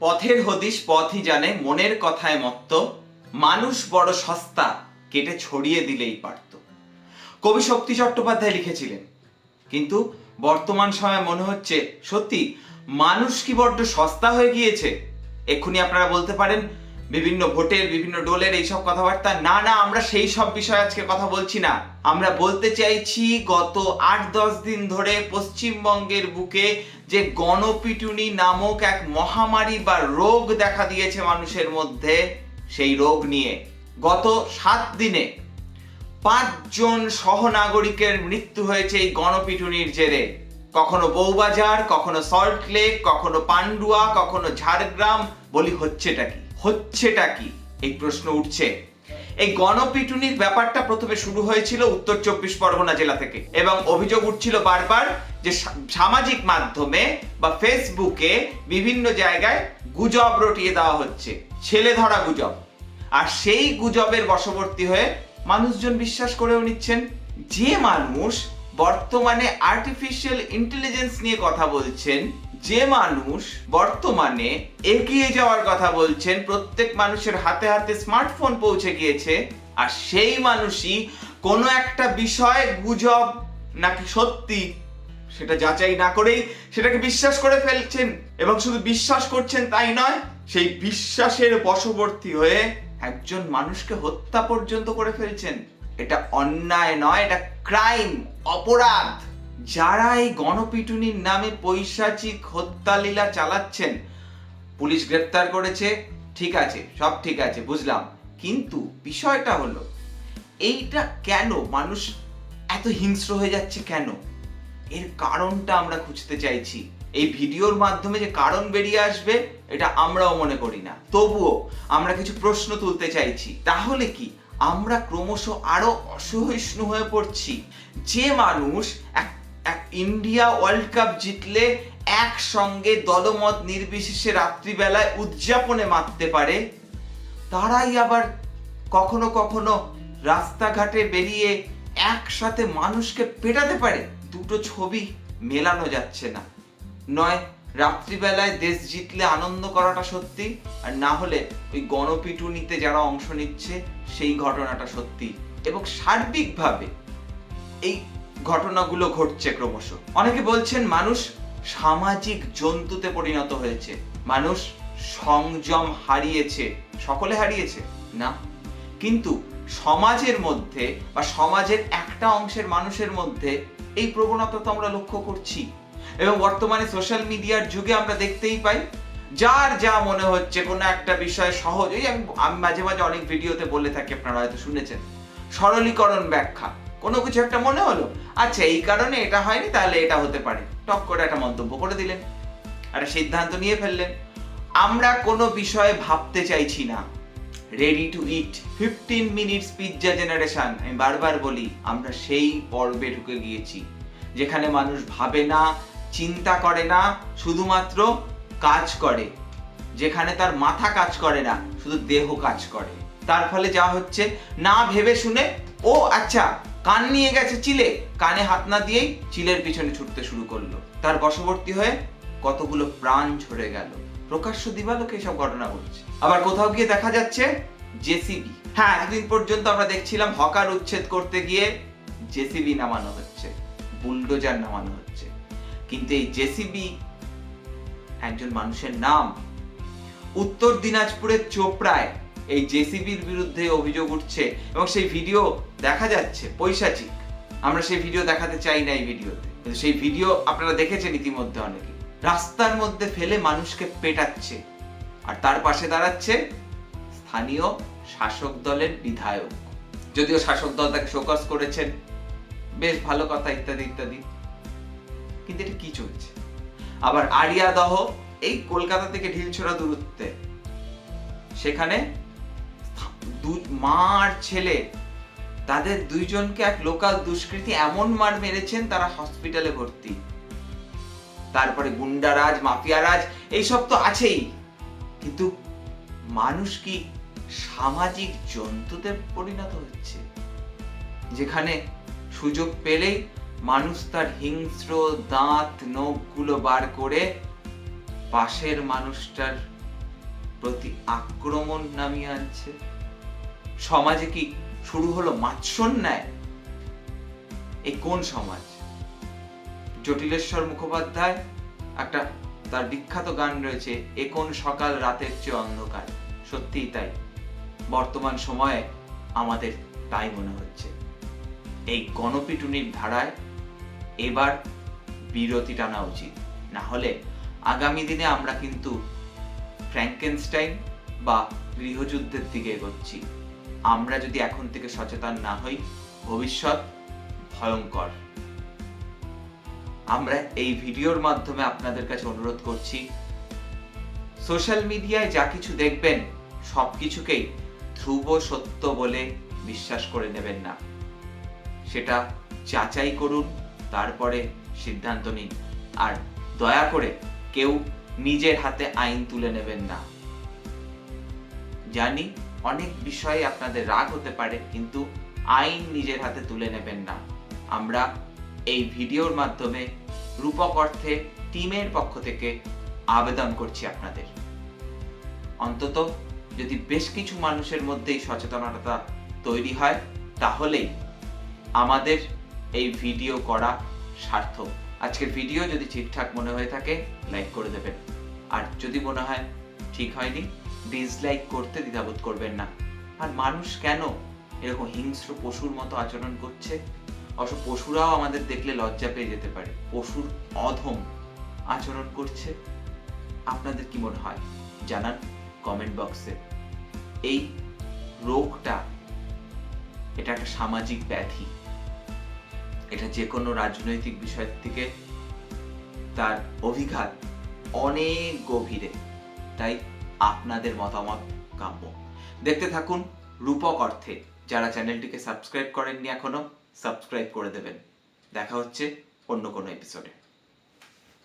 পথের হদিশ পথই জানে, মনের কথায় মত্ত। মানুষ বড় সস্তা, কেটে ছড়িয়ে দিলেই পারত। কবি শক্তি চট্টোপাধ্যায় লিখেছিলেন, কিন্তু বর্তমান সময়ে মনে হচ্ছে, সত্যি, মানুষ কি বড্ড সস্তা হয়ে গিয়েছে? এক্ষুনি আপনারা বলতে পারেন বিভিন্ন ভোটের, বিভিন্ন ডোলের এইসব কথাবার্তা। না না, আমরা সেই সব বিষয়ে আজকে কথা বলছি না। আমরা বলতে চাইছি, গত আট, দশ দিন ধরে পশ্চিমবঙ্গের বুকে যে গণপিটুনি নামক এক মহামারী বা রোগ দেখা দিয়েছে মানুষের মধ্যে, সেই রোগ নিয়ে। গত সাত দিনে পাঁচজন সহনাগরিকের মৃত্যু হয়েছে এই গণপিটুনির জেরে। কখনো বউবাজার, কখনো সল্টলেক কখনো পান্ডুয়া, কখনো ঝাড়গ্রাম, বলি হচ্ছেটা কি? হচ্ছেটা কি? এই প্রশ্ন উঠছে। এই গণপিটুনির ব্যাপারটা প্রথমে শুরু হয়েছিল উত্তর চব্বিশ পরগনা জেলা থেকে এবং অভিযোগ উঠছিল বারবার যে সামাজিক মাধ্যমে বা ফেসবুকে বিভিন্ন জায়গায় গুজব রটিয়ে দেওয়া হচ্ছে। ছেলে ধরা গুজব। আর সেই গুজবের বশবর্তী হয়ে মানুষজন বিশ্বাস করেও নিচ্ছেন, যে মানুষ বর্তমানে আর্টিফিশিয়াল ইন্টেলিজেন্স নিয়ে কথা বলছেন যে মানুষ বর্তমানে এগিয়ে যাওয়ার কথা বলছেন, প্রত্যেক মানুষের হাতে হাতে স্মার্টফোন পৌঁছে গিয়েছে, আর সেই মানুষই কোনো একটা বিষয় গুজব নাকি সত্যি সেটা যাচাই না করেই সেটাকে বিশ্বাস করে ফেলছেন এবং শুধু বিশ্বাস করছেন তাই নয়, সেই বিশ্বাসের বশবর্তী হয়ে একজন মানুষকে হত্যা পর্যন্ত করে ফেলছেন। এটা অন্যায় নয়, এটা ক্রাইম অপরাধ। যারা এই গণপিটুনির নামে পৈশাচিক হত্যালীলা চালাচ্ছেন, পুলিশ গ্রেপ্তার করেছে, ঠিক আছে, সব ঠিক আছে, বুঝলাম। কিন্তু বিষয়টা হলো, এইটা কেন? মানুষ এত হিংস্র হয়ে যাচ্ছে কেন? এর কারণটা আমরা খুঁজতে চাইছি। এই ভিডিওর মাধ্যমে যে কারণ বেরিয়ে আসবে, এটা আমরাও মনে করি না। তবুও আমরা কিছু প্রশ্ন তুলতে চাইছি। তাহলে কি? আমরা ক্রমশ আরও অসহিষ্ণু হয়ে পড়ছি। যে মানুষ এক ইন্ডিয়া ওয়ার্ল্ড কাপ জিতলে একসঙ্গে দলমত নির্বিশেষে রাত্রিবেলায় উদযাপনে মারতে পারে। তারাই আবার কখনো কখনো রাস্তাঘাটে বেরিয়ে একসাথে মানুষকে পেটাতে পারে। দুটো ছবি মেলানো যাচ্ছে না। নয়, রাত্রিবেলায় দেশ জিতলে আনন্দ করাটা সত্যি, আর না হলে ওই গণপিটুনিতে যারা অংশ নিচ্ছে সেই ঘটনাটা সত্যি। এবং সার্বিকভাবে এই ঘটনাগুলো ঘটছে ক্রমশ। অনেকে বলছেন মানুষ সামাজিক জন্তুতে পরিণত হয়েছে। মানুষ সংযম হারিয়েছে। সকলে হারিয়েছে, না? কিন্তু সমাজের মধ্যে বা সমাজের একটা অংশের মানুষের মধ্যে এই প্রবণতা তো আমরা লক্ষ্য করছি। এবং বর্তমানে সোশ্যাল মিডিয়ার যুগে আমরা দেখতেই পাই, যার যা মনে হচ্ছে কোনো একটা বিষয় সহজ, এই আমি আমি মাঝে মাঝে অনেক ভিডিওতে বলে থাকি, আপনারা হয়তো শুনেছেন। সরলীকরণ ব্যাখ্যা। কোনো কিছু একটা মনে হলো? আচ্ছা এই কারণে এটা হয়নি, তাহলে এটা হতে পারে। টক করে একটা মন্তব্য করে দিলেন। একটা সিদ্ধান্ত নিয়ে ফেললেন। আমরা কোনো বিষয়ে ভাবতে চাইছি না। Ready to eat fifteen minutes pizza generation আমি বারবার বলি, আমরা সেই পর্বে ঢুকে গিয়েছি, যেখানে মানুষ ভাবে না, চিন্তা করে না, শুধুমাত্র কাজ করে। যেখানে তার মাথা কাজ করে না, শুধু দেহ কাজ করে। তার ফলে যা হচ্ছে, না ভেবে শুনে, ও আচ্ছা কান নিয়ে গেছে চিলে, কানে হাত না দিয়েই চিলের পিছনে ছুটতে শুরু করল। তার বশবর্তী হয়ে কতগুলো প্রাণ ঝরে গেল। প্রকাশ্য দিবালোকে এসব ঘটনা ঘটছে। আবার কোথাও গিয়ে দেখা যাচ্ছে জেসিবি। হ্যাঁ এতদিন পর্যন্ত আমরা দেখছিলাম হকার উচ্ছেদ করতে গিয়ে জেসিবি নামানো হচ্ছে, বুলডোজার নামানো হচ্ছে। কিন্তু এই জেসিবি একজন মানুষের নাম উত্তর দিনাজপুরের চোপড়ায় এই জেসিবির বিরুদ্ধে অভিযোগ উঠছে এবং সেই ভিডিও দেখা যাচ্ছে পৈশাচিক। আমরা সেই ভিডিও দেখাতে চাই না এই ভিডিওতে। কিন্তু সেই ভিডিও আপনারা দেখেছেন ইতিমধ্যে অনেকে। রাস্তার মধ্যে ফেলে মানুষকে পেটাচ্ছে। আর তার পাশে দাঁড়াচ্ছে স্থানীয় শাসক দলের বিধায়ক। যদিও শাসক দল তাকে শোকস করেছেন। বেশ ভালো কথা ইত্যাদি ইত্যাদি। কিন্তু এটা কি চলছে? আবার আরিয়াদহ এই কলকাতা থেকে ঢিলছোড়া দূরত্বে। সেখানে মা আর ছেলে। তাদের দুইজনকে এক লোকাল দুষ্কৃতী এমন মার মেরেছেন তারা হসপিটালে ভর্তি। তারপরে গুন্ডারাজ, মাফিয়ারাজ, এইসব তো আছেই। কিন্তু মানুষ কি সামাজিক জন্তুতে পরিণত হচ্ছে? যেখানে সুযোগ পেলেই মানুষ তার হিংস্র দাঁত, নখগুলো বার করে পাশের মানুষটার প্রতি আক্রমণ নামিয়ে আনছে। সমাজে কি শুরু হলো মাৎসর ন্যায় এই কোন সমাজ? জটিলেশ্বর মুখোপাধ্যায়, একটা তার বিখ্যাত গান রয়েছে, এ কোন সকাল রাতের চেয়ে অন্ধকার। সত্যিই তাই। বর্তমান সময়ে আমাদের তাই মনে হচ্ছে। এই গণপিটুনির ধারায় এবার বিরতি টানা উচিত। না হলে আগামী দিনে আমরা কিন্তু ফ্র্যাঙ্কেনস্টাইন বা গৃহযুদ্ধের দিকে এগোচ্ছি। আমরা যদি এখন থেকে সচেতন না হই, ভবিষ্যৎ ভয়ঙ্কর। আমরা এই ভিডিওর মাধ্যমে আপনাদের কাছে অনুরোধ করছি, সোশ্যাল মিডিয়ায় যা কিছু দেখবেন, সব কিছুকেই ধ্রুব সত্য বলে বিশ্বাস করে নেবেন না। সেটা যাচাই করুন, তারপরে সিদ্ধান্ত নিন। আর দয়া করে কেউ নিজের হাতে আইন তুলে নেবেন না। জানি অনেক বিষয়ে আপনাদের রাগ হতে পারে, কিন্তু আইন নিজের হাতে তুলে নেবেন না। আমরা এই ভিডিওর মাধ্যমে রূপক অর্থে টিমের পক্ষ থেকে আবেদন করছি আপনাদের। অন্তত যদি বেশ কিছু মানুষের মধ্যেই সচেতনতা তৈরি হয়, তাহলেই আমাদের এই ভিডিও করা সার্থক। আজকের ভিডিও যদি ঠিকঠাক মনে হয়ে থাকে, লাইক করে দেবেন। আর যদি মনে হয় ঠিক হয়নি ডিসলাইক করতে দ্বিধাবোধ করবেন না। আর মানুষ কেন এরকম হিংস্র পশুর মতো আচরণ করছে? অবশ্য পশুরাও আমাদের দেখলে লজ্জা পেয়ে যেতে পারে। পশুর অধম আচরণ করছে। আপনাদের কি মনে হয়? জানান কমেন্ট বক্সে এই রোগটা এটা একটা সামাজিক ব্যাধি। এটা যে কোনো রাজনৈতিক বিষয় থেকে তার অভিঘাত অনেক গভীরে। তাই আপনাদের মতামত কাম্য দেখতে থাকুন রূপক অর্থে। যারা চ্যানেলটিকে সাবস্ক্রাইব করেননি এখনও, সাবস্ক্রাইব করে দেবেন। দেখা হচ্ছে অন্য কোনো এপিসোডে